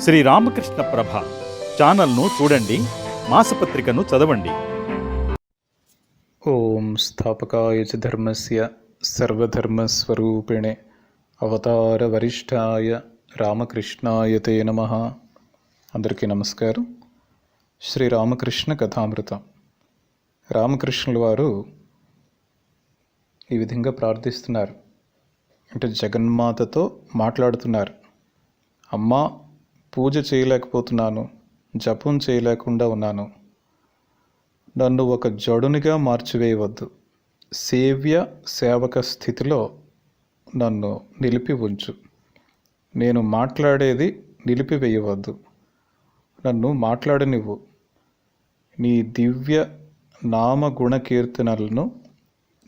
శ్రీ రామకృష్ణ ప్రభ ఛానల్ను చూడండి మాసపత్రికను చదవండి. ఓం స్థాపకాయ ధర్మస్య సర్వధర్మస్వరూపిణే అవతార వరిష్టాయ రామకృష్ణాయ తే నమ. అందరికీ నమస్కారం. శ్రీ రామకృష్ణ కథామృతం. రామకృష్ణుల వారు ఈ విధంగా ప్రార్థిస్తున్నారు. అంటే జగన్మాతతో మాట్లాడుతున్నారు. అమ్మా పూజ చేయలేకపోతున్నాను జపం చేయలేకుండా ఉన్నాను. నన్ను ఒక జడునిగా మార్చివేయవద్దు. సేవ్య సేవక స్థితిలో నన్ను నిలిపి ఉంచు నేను మాట్లాడేది నిలిపివేయవద్దు. నన్ను మాట్లాడనివ్వు. నీ దివ్య నామ గుణ కీర్తనలను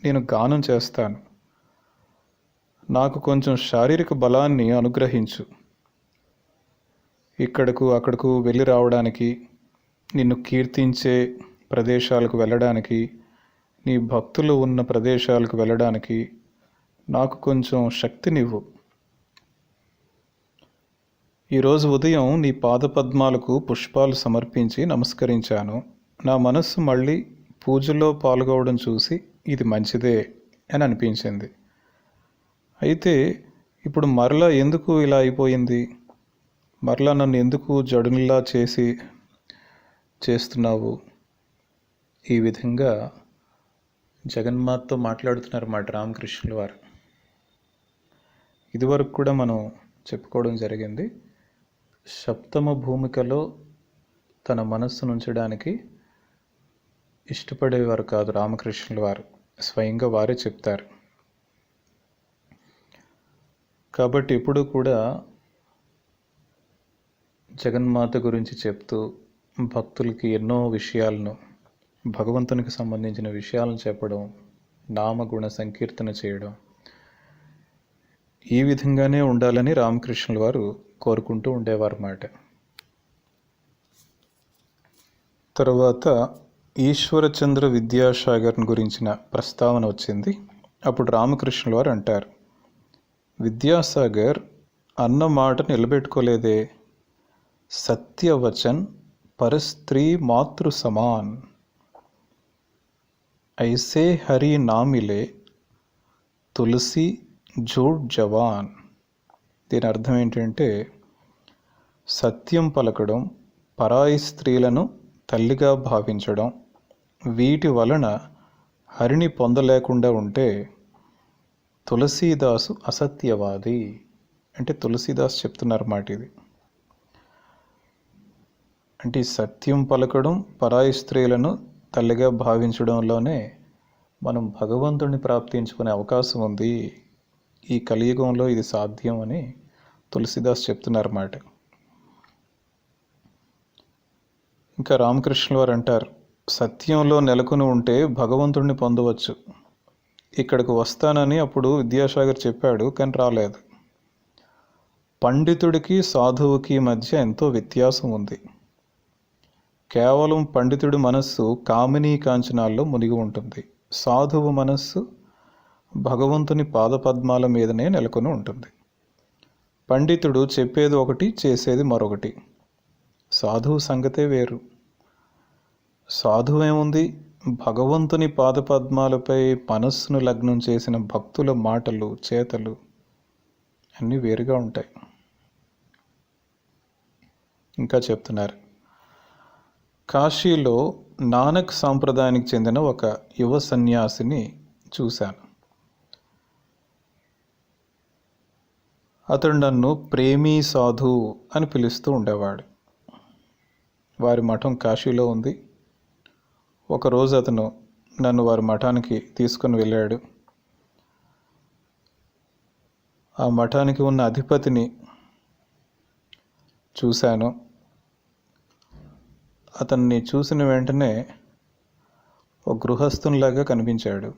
నేను గానం చేస్తాను. నాకు కొంచెం శారీరక బలాన్ని అనుగ్రహించు. ఇక్కడకు అక్కడకు వెళ్ళి రావడానికి నిన్ను కీర్తించే ప్రదేశాలకు వెళ్ళడానికి నీ భక్తులు ఉన్న ప్రదేశాలకు వెళ్ళడానికి నాకు కొంచెం శక్తినివ్వు. ఈరోజు ఉదయం నీ పాదపద్మాలకు పుష్పాలు సమర్పించి నమస్కరించాను. నా మనస్సు మళ్ళీ పూజలో పాల్గొవడం చూసి ఇది మంచిదే అని అనిపించింది. అయితే ఇప్పుడు మరలా ఎందుకు ఇలా అయిపోయింది? మరలా నన్ను ఎందుకు జడునిలా చేసి చేస్తున్నావు? ఈ విధంగా జగన్మాతతో మాట్లాడుతున్నారు మాట రామకృష్ణుల వారు. ఇదివరకు కూడా మనం చెప్పుకోవడం జరిగింది సప్తమ భూమికలో తన మనస్సును ఉంచడానికి ఇష్టపడేవారు కాదు రామకృష్ణుల వారు. స్వయంగా వారే చెప్తారు. కాబట్టి ఎప్పుడూ కూడా జగన్మాత గురించి చెప్తూ భక్తులకి ఎన్నో విషయాలను భగవంతునికి సంబంధించిన విషయాలను చెప్పడం నామగుణ సంకీర్తన చేయడం ఈ విధంగానే ఉండాలని రామకృష్ణుల వారు కోరుకుంటూ ఉండేవారు మాట. తర్వాత ఈశ్వరచంద్ర విద్యాసాగర్ని గురించిన ప్రస్తావన వచ్చింది. అప్పుడు రామకృష్ణుల వారు అంటారు విద్యాసాగర్ అన్న మాట నిలబెట్టుకోలేదే సత్యవచన్ పరస్త్రీ మాతృ సమాన్. ఐసే హరి నామిలే తులసి జోడ్ జవాన్. దీని అర్థం ఏంటంటే సత్యం పలకడం పరాయి స్త్రీలను తల్లిగా భావించడం వీటి వలన హరిని పొందలేకుండా ఉంటే తులసీదాసు అసత్యవాది. అంటే తులసీదాస్ చెప్తున్నారు మాట ఇది. అంటే ఈ సత్యం పలకడం పరాయి స్త్రీలను తల్లిగా భావించడంలోనే మనం భగవంతుడిని ప్రాప్తించుకునే అవకాశం ఉంది. ఈ కలియుగంలో ఇది సాధ్యం అని తులసిదాస్ చెప్తున్నారన్నమాట. ఇంకా రామకృష్ణుల వారు అంటారు సత్యంలో నెలకొని ఉంటే భగవంతుడిని పొందవచ్చు. ఇక్కడికి వస్తానని అప్పుడు విద్యాసాగర్ చెప్పాడు కానీ రాలేదు. పండితుడికి సాధువుకి మధ్య ఎంతో వ్యత్యాసం ఉంది. కేవలం పండితుడి మనస్సు కామినీ కాంచనాల్లో మునిగి ఉంటుంది. సాధువు మనస్సు భగవంతుని పాదపద్మాల మీదనే నెలకొని ఉంటుంది. పండితుడు చెప్పేది ఒకటి చేసేది మరొకటి. సాధువు సంగతే వేరు. సాధువేముంది? భగవంతుని పాదపద్మాలపై మనస్సును లగ్నం చేసిన భక్తుల మాటలు చేతలు అన్నీ వేరుగా ఉంటాయి. ఇంకా చెప్తున్నారు. కాశీలో నానక్ సాంప్రదాయానికి చెందిన ఒక యువ సన్యాసిని చూశాను. అతడు నన్ను ప్రేమీ సాధు అని పిలుస్తూ ఉండేవాడు. వారి మఠం కాశీలో ఉంది. ఒకరోజు అతను నన్ను వారి మఠానికి తీసుకుని వెళ్ళాడు. ఆ మఠానికి ఉన్న అధిపతిని చూశాను. అతన్ని చూసిన వెంటనే ఒక గృహస్థునిలాగా కనిపించాడు.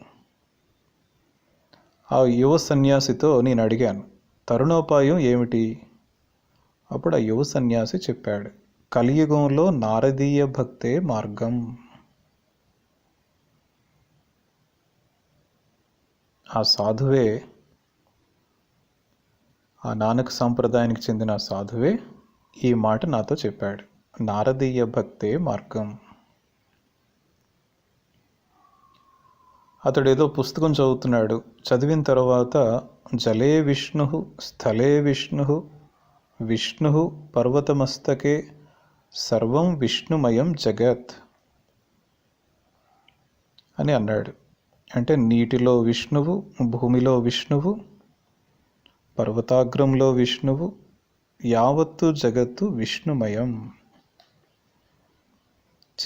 ఆ యువ సన్యాసితో నేను అడిగాను తరుణోపాయం ఏమిటి? అప్పుడు ఆ యువ సన్యాసి చెప్పాడు కలియుగంలో నారదీయ భక్తే మార్గం. ఆ సాధువే ఆ నానక సాంప్రదాయానికి చెందిన సాధువే ఈ మాట నాతో చెప్పాడు. నారదీయ భక్తే మార్గం. అతడు ఏదో పుస్తకం చదువుతున్నాడు. చదివిన తర్వాత జలే విష్ణు స్థలే విష్ణు విష్ణు పర్వతమస్తకే సర్వం విష్ణుమయం జగత్ అని అన్నాడు. అంటే నీటిలో విష్ణువు భూమిలో విష్ణువు పర్వతాగ్రంలో విష్ణువు యావత్తు జగత్తు విష్ణుమయం.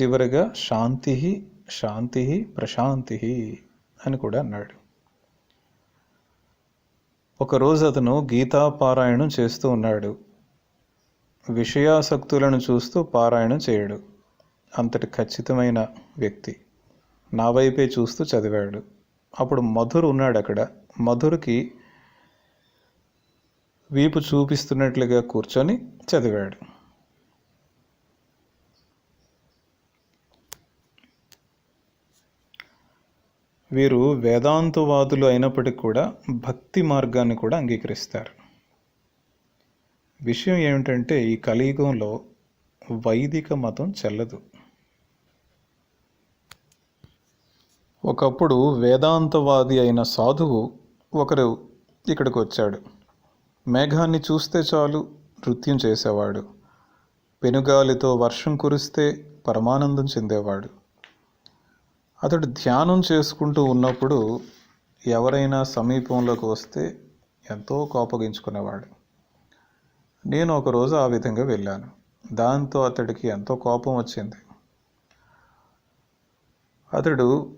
చివరిగా శాంతి శాంతి ప్రశాంతి అని కూడా అన్నాడు. ఒకరోజు అతను గీతా పారాయణం చేస్తూ ఉన్నాడు. విషయాసక్తులను చూస్తూ పారాయణం చేయడు. అంతటి ఖచ్చితమైన వ్యక్తి. నా వైపే చూస్తూ చదివాడు. అప్పుడు మధుర్ ఉన్నాడు అక్కడ. మధుర్కి వీపు చూపిస్తున్నట్లుగా కూర్చొని చదివాడు. వీరు వేదాంతవాదులు అయినప్పటికీ కూడా భక్తి మార్గాన్ని కూడా అంగీకరిస్తారు. విషయం ఏమిటంటే ఈ కలియుగంలో వైదిక మతం చెల్లదు. ఒకప్పుడు వేదాంతవాది అయిన సాధువు ఒకరు ఇక్కడికి వచ్చాడు. మేఘాన్ని చూస్తే చాలు నృత్యం చేసేవాడు. పెనుగాలితో వర్షం కురిస్తే పరమానందం చెందేవాడు. అతడు ధ్యానం చేసుకుంటూ ఉన్నప్పుడు ఎవరైనా సమీపంలోకి వస్తే ఎంతో కోపగించుకునేవాడు. నేను ఒకరోజు ఆ విధంగా వెళ్ళాను. దాంతో అతడికి ఎంతో కోపం వచ్చింది. అతడు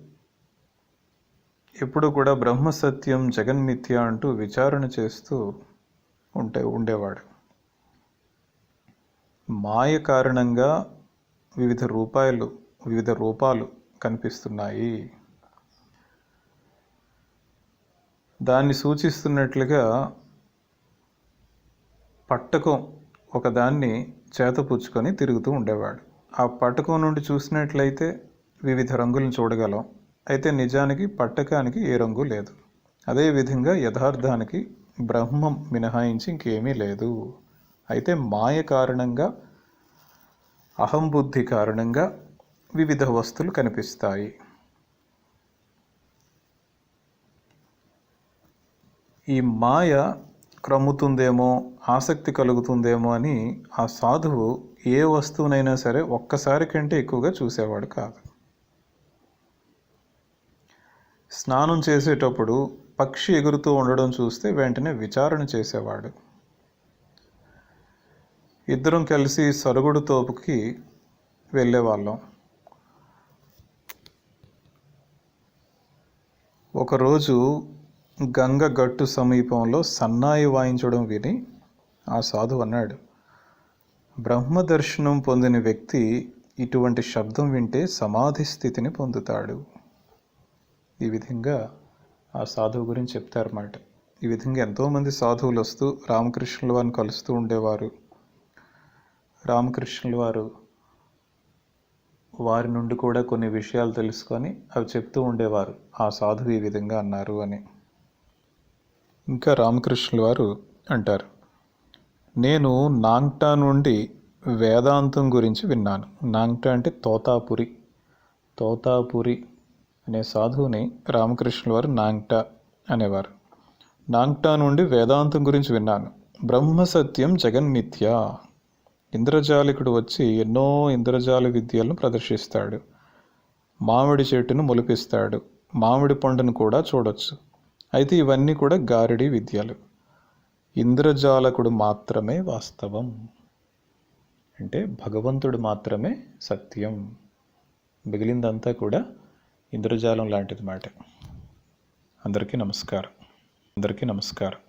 ఎప్పుడు కూడా బ్రహ్మసత్యం జగన్మిథ్య అంటూ విచారణ చేస్తూ ఉంటే ఉండేవాడు. మాయ కారణంగా వివిధ రూపాయలు వివిధ రూపాలు కనిపిస్తున్నాయి. దాన్ని సూచిస్తున్నట్లుగా పట్టకం ఒకదాన్ని చేతపుచ్చుకొని తిరుగుతూ ఉండేవాడు. ఆ పట్టకం నుండి చూసినట్లయితే వివిధ రంగులను చూడగలం. అయితే నిజానికి పట్టకానికి ఏ రంగు లేదు. అదేవిధంగా యథార్థానికి బ్రహ్మం మినహాయించి ఇంకేమీ లేదు. అయితే మాయ కారణంగా అహంబుద్ధి కారణంగా వివిధ వస్తువులు కనిపిస్తాయి. ఈ మాయ క్రమ్ముతుందేమో ఆసక్తి కలుగుతుందేమో అని ఆ సాధువు ఏ వస్తువునైనా సరే ఒక్కసారి కంటే ఎక్కువగా చూసేవాడు కాదు. స్నానం చేసేటప్పుడు పక్షి ఎగురుతూ ఉండడం చూస్తే వెంటనే విచారణ చేసేవాడు. ఇద్దరం కలిసి సరుగుడు తోపుకి వెళ్ళేవాళ్ళం. ఒకరోజు గంగ గట్టు సమీపంలో సన్నాయి వాయించడం విని ఆ సాధువు అన్నాడు బ్రహ్మ దర్శనం పొందిన వ్యక్తి ఇటువంటి శబ్దం వింటే సమాధి స్థితిని పొందుతాడు. ఈ విధంగా ఆ సాధువు గురించి చెప్తారన్నమాట. ఈ విధంగా ఎంతోమంది సాధువులు వస్తూ రామకృష్ణుల వారిని కలుస్తూ ఉండేవారు. రామకృష్ణుల వారు వారి నుండి కూడా కొన్ని విషయాలు తెలుసుకొని అవి చెప్తూ ఉండేవారు. ఆ సాధువు ఈ విధంగా అన్నారు అని. ఇంకా రామకృష్ణుల వారు అంటారు నేను నాంగ్టా నుండి వేదాంతం గురించి విన్నాను. నాంగ్టా అంటే తోతాపురి. తోతాపురి అనే సాధువుని రామకృష్ణుల వారు నాంగ్టా అనేవారు. నాంగ్టా నుండి వేదాంతం గురించి విన్నాను. బ్రహ్మ సత్యం జగన్మిథ్య ఇంద్రజాలికుడు వచ్చి ఎన్నో ఇంద్రజాల విద్యలను ప్రదర్శిస్తాడు. మామిడి చెట్టును మొలిపిస్తాడు. మామిడి పండును కూడా చూడొచ్చు. అయితే ఇవన్నీ కూడా గారిడి విద్యలు. ఇంద్రజాలకుడు మాత్రమే వాస్తవం. అంటే భగవంతుడు మాత్రమే సత్యం. మిగిలిందంతా కూడా ఇంద్రజాలం లాంటిది మాట. అందరికీ నమస్కారం. అందరికీ నమస్కారం.